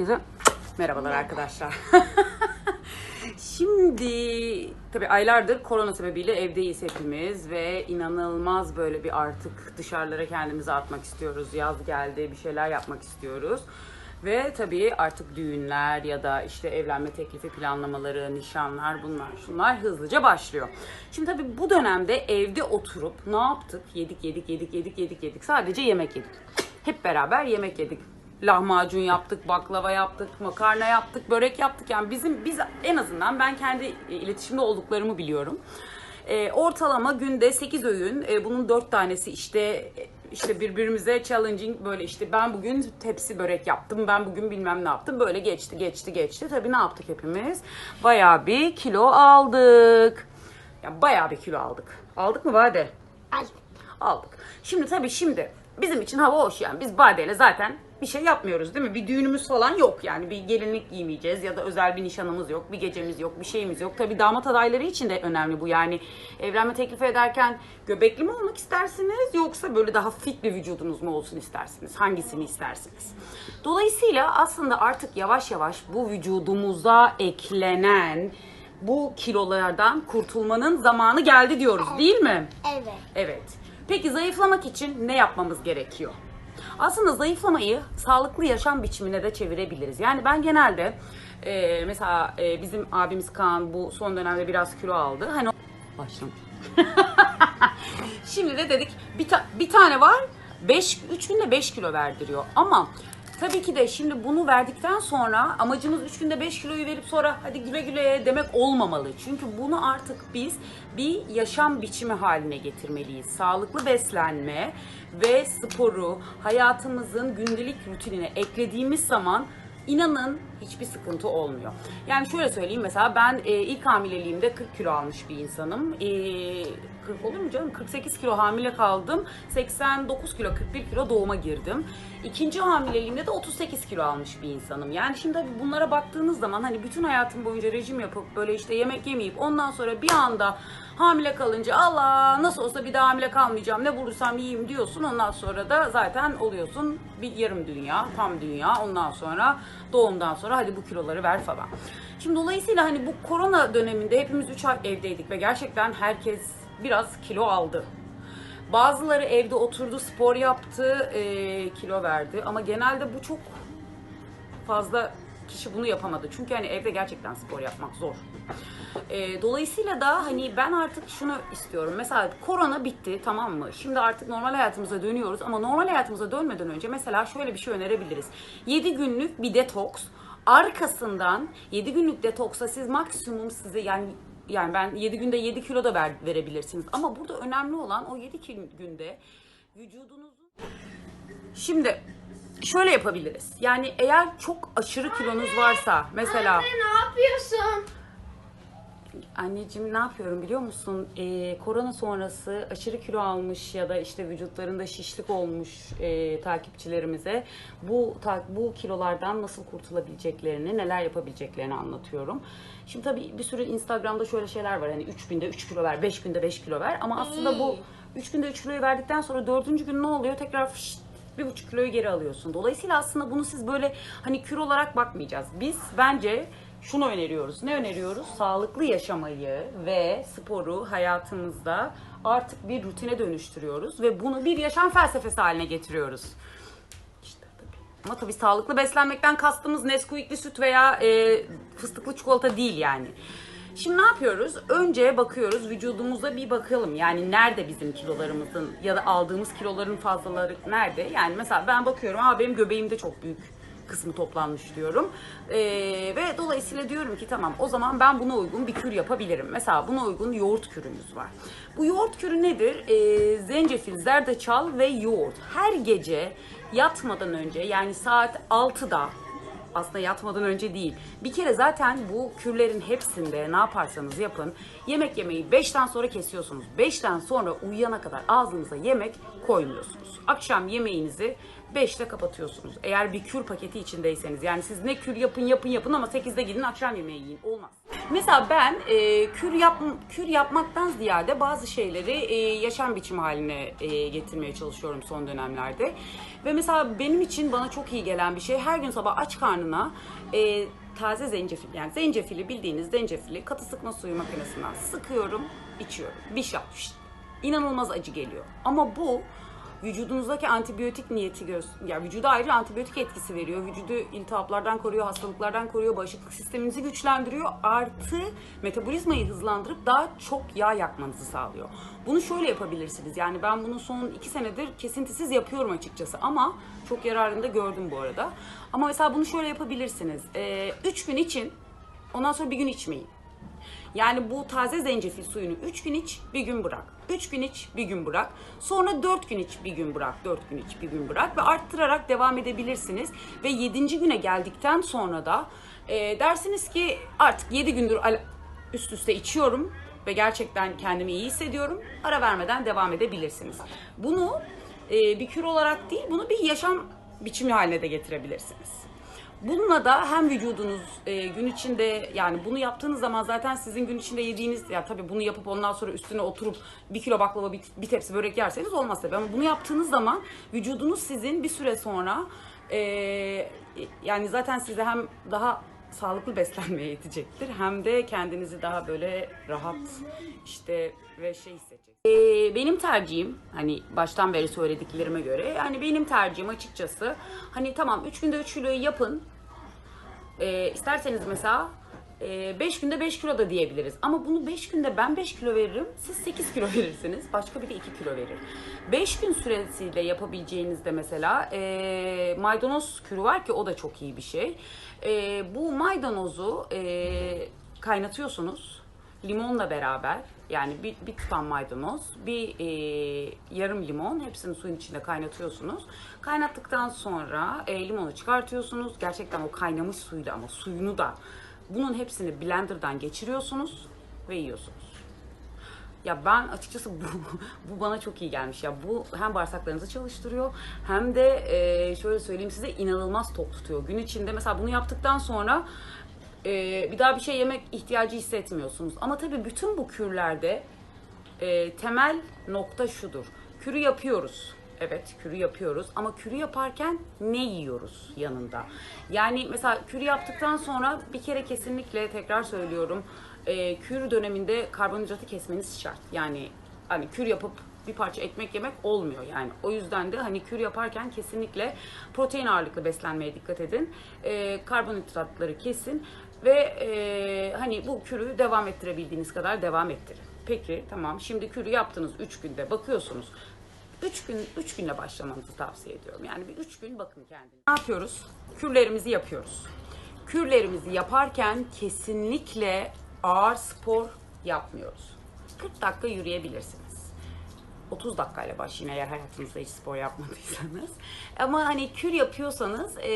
Herkese merhabalar arkadaşlar. şimdi tabii aylardır korona sebebiyle evdeyiz hepimiz ve inanılmaz böyle bir artık dışarılara kendimizi atmak istiyoruz. Yaz geldi bir şeyler yapmak istiyoruz. Ve tabii artık düğünler ya da işte evlenme teklifi planlamaları, nişanlar bunlar şunlar hızlıca başlıyor. Şimdi tabii bu dönemde evde oturup ne yaptık? Yedik yedik yedik yedik yedik yedik. Sadece yemek yedik. Hep beraber yemek yedik. Lahmacun yaptık, baklava yaptık, makarna yaptık, börek yaptık. Yani bizim biz en azından ben kendi e, iletişimde olduklarımı biliyorum. E, ortalama günde 8 öğün, e, bunun 4 tanesi işte e, işte birbirimize challenging böyle işte ben bugün tepsi börek yaptım, ben bugün bilmem ne yaptım. Böyle geçti, geçti, geçti. Tabii ne yaptık hepimiz? Bayağı bir kilo aldık. Ya bayağı bir kilo aldık. Aldık mı Bade? Aldık. aldık. Şimdi tabii şimdi bizim için hava hoş yani. Biz Bade'yle zaten bir şey yapmıyoruz değil mi? Bir düğünümüz falan yok yani. Bir gelinlik giymeyeceğiz ya da özel bir nişanımız yok, bir gecemiz yok, bir şeyimiz yok. Tabii damat adayları için de önemli bu yani. Evlenme teklifi ederken göbekli mi olmak istersiniz yoksa böyle daha fit bir vücudunuz mu olsun istersiniz? Hangisini istersiniz? Dolayısıyla aslında artık yavaş yavaş bu vücudumuza eklenen bu kilolardan kurtulmanın zamanı geldi diyoruz değil mi? Evet. Evet. Peki zayıflamak için ne yapmamız gerekiyor? Aslında zayıflamayı sağlıklı yaşam biçimine de çevirebiliriz. Yani ben genelde e, mesela e, bizim abimiz Kaan bu son dönemde biraz kilo aldı. Hani başlamış. Şimdi de dedik bir, ta- bir tane var 5 3 günde 5 kilo verdiriyor. Ama tabii ki de şimdi bunu verdikten sonra amacımız 3 günde 5 kiloyu verip sonra hadi güle güle demek olmamalı. Çünkü bunu artık biz bir yaşam biçimi haline getirmeliyiz. Sağlıklı beslenme ve sporu hayatımızın gündelik rutinine eklediğimiz zaman İnanın hiçbir sıkıntı olmuyor. Yani şöyle söyleyeyim mesela ben e, ilk hamileliğimde 40 kilo almış bir insanım. E, 40 olur mu canım? 48 kilo hamile kaldım. 89 kilo 41 kilo doğuma girdim. İkinci hamileliğimde de 38 kilo almış bir insanım. Yani şimdi tabii bunlara baktığınız zaman hani bütün hayatım boyunca rejim yapıp böyle işte yemek yemeyip ondan sonra bir anda hamile kalınca Allah nasıl olsa bir daha hamile kalmayacağım ne bulursam yiyeyim diyorsun. Ondan sonra da zaten oluyorsun bir yarım dünya, tam dünya. Ondan sonra doğumdan sonra hadi bu kiloları ver falan. Şimdi dolayısıyla hani bu korona döneminde hepimiz 3 ay evdeydik ve gerçekten herkes biraz kilo aldı. Bazıları evde oturdu, spor yaptı, eee, kilo verdi. Ama genelde bu çok fazla kişi bunu yapamadı. Çünkü hani evde gerçekten spor yapmak zor. Ee, dolayısıyla da hani ben artık şunu istiyorum. Mesela korona bitti tamam mı? Şimdi artık normal hayatımıza dönüyoruz ama normal hayatımıza dönmeden önce mesela şöyle bir şey önerebiliriz. 7 günlük bir detoks. Arkasından 7 günlük detoksa siz maksimum size yani yani ben 7 günde 7 kilo da ver, verebilirsiniz. Ama burada önemli olan o 7 ki- günde vücudunuzun Şimdi şöyle yapabiliriz. Yani eğer çok aşırı kilonuz varsa mesela Anne ne yapıyorsun? Anneciğim ne yapıyorum biliyor musun? Ee, korona sonrası aşırı kilo almış ya da işte vücutlarında şişlik olmuş e, takipçilerimize bu ta- bu kilolardan nasıl kurtulabileceklerini, neler yapabileceklerini anlatıyorum. Şimdi tabii bir sürü Instagram'da şöyle şeyler var. Hani 3 günde 3 kilo ver, 5 günde 5 kilo ver. Ama aslında bu 3 günde 3 kiloyu verdikten sonra dördüncü gün ne oluyor? Tekrar fışt, bir buçuk kiloyu geri alıyorsun. Dolayısıyla aslında bunu siz böyle hani kür olarak bakmayacağız. Biz bence şunu öneriyoruz. Ne öneriyoruz? Sağlıklı yaşamayı ve sporu hayatımızda artık bir rutine dönüştürüyoruz ve bunu bir yaşam felsefesi haline getiriyoruz. İşte tabii. Ama tabii sağlıklı beslenmekten kastımız Nesquik'li süt veya e, fıstıklı çikolata değil yani. Şimdi ne yapıyoruz? Önce bakıyoruz vücudumuza bir bakalım. Yani nerede bizim kilolarımızın ya da aldığımız kiloların fazlaları nerede? Yani mesela ben bakıyorum, aa benim göbeğimde çok büyük kısmı toplanmış diyorum. Ee, ve dolayısıyla diyorum ki tamam o zaman ben buna uygun bir kür yapabilirim. Mesela buna uygun yoğurt kürümüz var. Bu yoğurt kürü nedir? Ee, zencefil, zerdeçal ve yoğurt. Her gece yatmadan önce yani saat 6'da aslında yatmadan önce değil. Bir kere zaten bu kürlerin hepsinde ne yaparsanız yapın yemek yemeyi 5'ten sonra kesiyorsunuz. 5'ten sonra uyuyana kadar ağzınıza yemek koymuyorsunuz. Akşam yemeğinizi 5'te kapatıyorsunuz. Eğer bir kür paketi içindeyseniz. Yani siz ne kür yapın yapın yapın ama 8'de gidin akşam yemeği yiyin. Olmaz. Mesela ben e, kür yap kür yapmaktan ziyade bazı şeyleri e, yaşam biçimi haline e, getirmeye çalışıyorum son dönemlerde. Ve mesela benim için bana çok iyi gelen bir şey her gün sabah aç karnına e, taze zencefil yani zencefili bildiğiniz zencefili katı sıkma suyu makinesinden sıkıyorum, içiyorum. Bir şat. şşt. İnanılmaz acı geliyor. Ama bu vücudunuzdaki antibiyotik niyeti göz ya vücuda ayrıca antibiyotik etkisi veriyor. Vücudu iltihaplardan koruyor, hastalıklardan koruyor, bağışıklık sisteminizi güçlendiriyor. Artı metabolizmayı hızlandırıp daha çok yağ yakmanızı sağlıyor. Bunu şöyle yapabilirsiniz. Yani ben bunu son iki senedir kesintisiz yapıyorum açıkçası ama çok yararını da gördüm bu arada. Ama mesela bunu şöyle yapabilirsiniz. Ee, üç gün için ondan sonra bir gün içmeyin. Yani bu taze zencefil suyunu 3 gün iç, bir gün bırak. 3 gün iç, bir gün bırak. Sonra 4 gün iç, bir gün bırak. 4 gün iç, bir gün bırak ve arttırarak devam edebilirsiniz. Ve 7. güne geldikten sonra da e, dersiniz ki artık 7 gündür üst üste içiyorum ve gerçekten kendimi iyi hissediyorum. Ara vermeden devam edebilirsiniz. Bunu e, bir kür olarak değil, bunu bir yaşam biçimi haline de getirebilirsiniz. Bununla da hem vücudunuz e, gün içinde yani bunu yaptığınız zaman zaten sizin gün içinde yediğiniz ya tabii bunu yapıp ondan sonra üstüne oturup bir kilo baklava bir, bir tepsi börek yerseniz olmaz tabii. Ama bunu yaptığınız zaman vücudunuz sizin bir süre sonra e, yani zaten size hem daha sağlıklı beslenmeye yetecektir hem de kendinizi daha böyle rahat işte ve şey hissedecek. Ee, benim tercihim hani baştan beri söylediklerime göre yani benim tercihim açıkçası hani tamam 3 günde 3 kiloyu yapın ee, isterseniz mesela 5 günde 5 kilo da diyebiliriz. Ama bunu 5 günde ben 5 kilo veririm, siz 8 kilo verirsiniz. Başka biri 2 kilo verir. 5 gün süresiyle yapabileceğinizde mesela e, maydanoz kürü var ki o da çok iyi bir şey. E, bu maydanozu e, kaynatıyorsunuz limonla beraber yani bir, bir tutam maydanoz, bir e, yarım limon hepsini suyun içinde kaynatıyorsunuz. Kaynattıktan sonra e, limonu çıkartıyorsunuz. Gerçekten o kaynamış suyla ama suyunu da bunun hepsini blenderdan geçiriyorsunuz ve yiyorsunuz. Ya ben açıkçası bu, bu bana çok iyi gelmiş. Ya bu hem bağırsaklarınızı çalıştırıyor hem de e, şöyle söyleyeyim size inanılmaz tok tutuyor. Gün içinde mesela bunu yaptıktan sonra e, bir daha bir şey yemek ihtiyacı hissetmiyorsunuz. Ama tabii bütün bu kürlerde e, temel nokta şudur. Kürü yapıyoruz. Evet kürü yapıyoruz ama kürü yaparken ne yiyoruz yanında? Yani mesela kürü yaptıktan sonra bir kere kesinlikle tekrar söylüyorum e, kür döneminde karbonhidratı kesmeniz şart. Yani hani kür yapıp bir parça ekmek yemek olmuyor yani. O yüzden de hani kür yaparken kesinlikle protein ağırlıklı beslenmeye dikkat edin. E, karbonhidratları kesin ve e, hani bu kürü devam ettirebildiğiniz kadar devam ettirin. Peki tamam şimdi kürü yaptınız 3 günde bakıyorsunuz. 3 gün 3 günle başlamanızı tavsiye ediyorum. Yani bir 3 gün bakın kendinize. Ne yapıyoruz? Kürlerimizi yapıyoruz. Kürlerimizi yaparken kesinlikle ağır spor yapmıyoruz. 40 dakika yürüyebilirsiniz. 30 dakikayla başlayın eğer hayatınızda hiç spor yapmadıysanız. Ama hani kür yapıyorsanız e,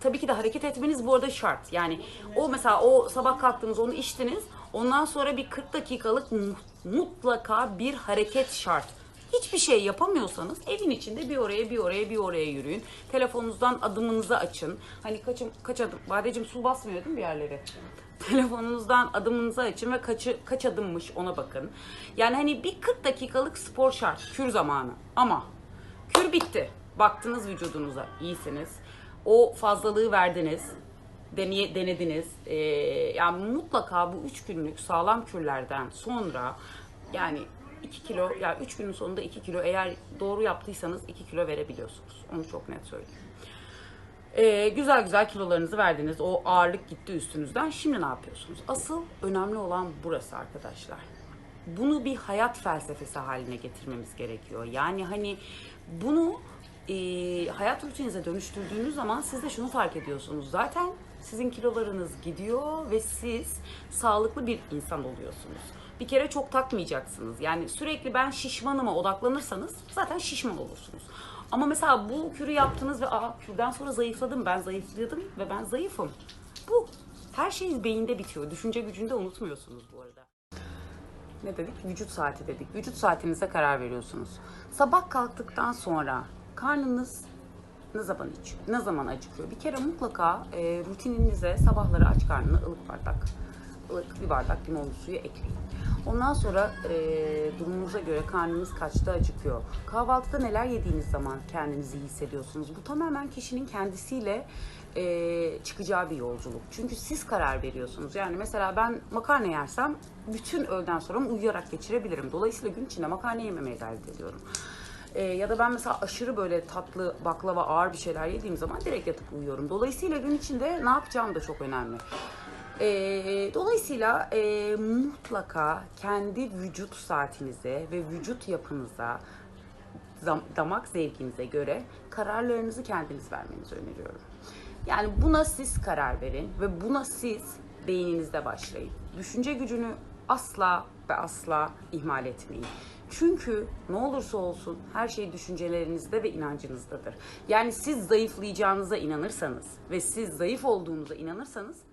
tabii ki de hareket etmeniz bu arada şart. Yani o mesela o sabah kalktınız onu içtiniz. Ondan sonra bir 40 dakikalık mu- mutlaka bir hareket şart. Hiçbir şey yapamıyorsanız evin içinde bir oraya bir oraya bir oraya yürüyün. Telefonunuzdan adımınızı açın. Hani kaçım, kaç adım? Badecim su basmıyor değil mi bir yerlere? Telefonunuzdan adımınızı açın ve kaçı, kaç adımmış ona bakın. Yani hani bir 40 dakikalık spor şart. Kür zamanı. Ama kür bitti. Baktınız vücudunuza iyisiniz. O fazlalığı verdiniz. Deneye, denediniz. Ee, yani mutlaka bu 3 günlük sağlam kürlerden sonra yani 2 kilo yani 3 günün sonunda 2 kilo eğer doğru yaptıysanız 2 kilo verebiliyorsunuz. Onu çok net söyleyeyim. Ee, güzel güzel kilolarınızı verdiniz. O ağırlık gitti üstünüzden. Şimdi ne yapıyorsunuz? Asıl önemli olan burası arkadaşlar. Bunu bir hayat felsefesi haline getirmemiz gerekiyor. Yani hani bunu e, hayat rutininize dönüştürdüğünüz zaman siz de şunu fark ediyorsunuz. Zaten sizin kilolarınız gidiyor ve siz sağlıklı bir insan oluyorsunuz. Bir kere çok takmayacaksınız. Yani sürekli ben şişmanıma odaklanırsanız zaten şişman olursunuz. Ama mesela bu kürü yaptınız ve aa kürden sonra zayıfladım, ben zayıfladım ve ben zayıfım. Bu her şey beyinde bitiyor. Düşünce gücünde unutmuyorsunuz bu arada. Ne dedik? Vücut saati dedik. Vücut saatinize karar veriyorsunuz. Sabah kalktıktan sonra karnınız ne zaman içiyor, ne zaman acıkıyor? Bir kere mutlaka e, rutininize sabahları aç karnına ılık bardak, ılık bir bardak limonlu suyu ekleyin. Ondan sonra e, durumunuza göre karnınız kaçta acıkıyor? Kahvaltıda neler yediğiniz zaman kendinizi iyi hissediyorsunuz? Bu tamamen kişinin kendisiyle e, çıkacağı bir yolculuk. Çünkü siz karar veriyorsunuz. Yani mesela ben makarna yersem bütün öğleden sonra uyuyarak geçirebilirim. Dolayısıyla gün içinde makarna yememeye gayret ediyorum. Ee, ya da ben mesela aşırı böyle tatlı, baklava, ağır bir şeyler yediğim zaman direkt yatıp uyuyorum. Dolayısıyla gün içinde ne yapacağım da çok önemli. Ee, dolayısıyla e, mutlaka kendi vücut saatinize ve vücut yapınıza, damak zevkinize göre kararlarınızı kendiniz vermenizi öneriyorum. Yani buna siz karar verin ve buna siz beyninizde başlayın. Düşünce gücünü asla ve asla ihmal etmeyin. Çünkü ne olursa olsun her şey düşüncelerinizde ve inancınızdadır. Yani siz zayıflayacağınıza inanırsanız ve siz zayıf olduğunuza inanırsanız